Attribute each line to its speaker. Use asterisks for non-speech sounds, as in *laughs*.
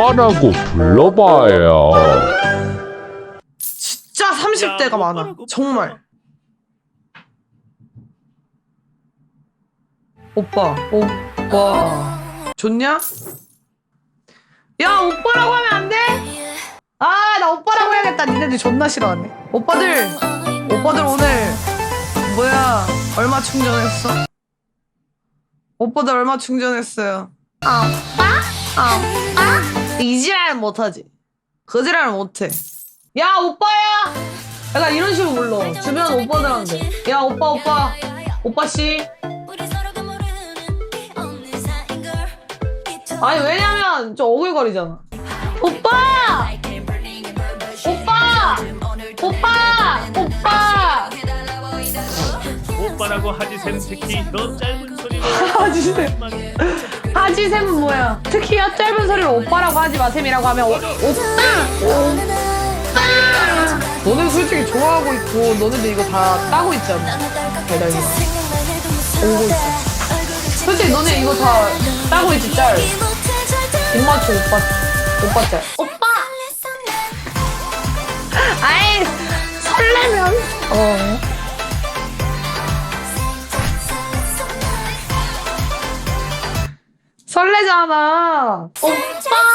Speaker 1: 오빠라고 불러봐요.
Speaker 2: 진짜 30대가 많아. 정말. 오빠, 오빠. 좋냐? 야, 오빠라고 하면 안 돼? 아, 나 오빠라고 해야겠다. 니네들 존나 싫어하네. 오빠들, 오빠들 오늘, 뭐야, 얼마 충전했어? 오빠들 얼마 충전했어요? 아, 오빠? 아, 오빠? 이 지랄 못하지. 거지랄 못해. 야, 오빠야! 약간 이런 식으로 불러. 주변 오빠들한테. 야, 오빠, 오빠. 오빠 씨. 아니, 왜냐면 좀 오글거리잖아. 오빠! 오빠! 오빠! 오빠!
Speaker 3: 오빠라고 하지샘 특히 너 짧은 소리로 *laughs*
Speaker 2: 하지 샘. 하지샘은 뭐야? 특히 야 짧은 소리로 오빠라고 하지 마셈이라고 하면 오, 오빠! 오빠! 너네 솔직히 좋아하고 있고 너네들 이거 다 따고 있잖아. 배달이. 오고 있어. 솔직히 너네 이거 다 따고 있지 짤. 입맞춰 오빠 오빠 짤. 오 설레잖아. 오빠! 오.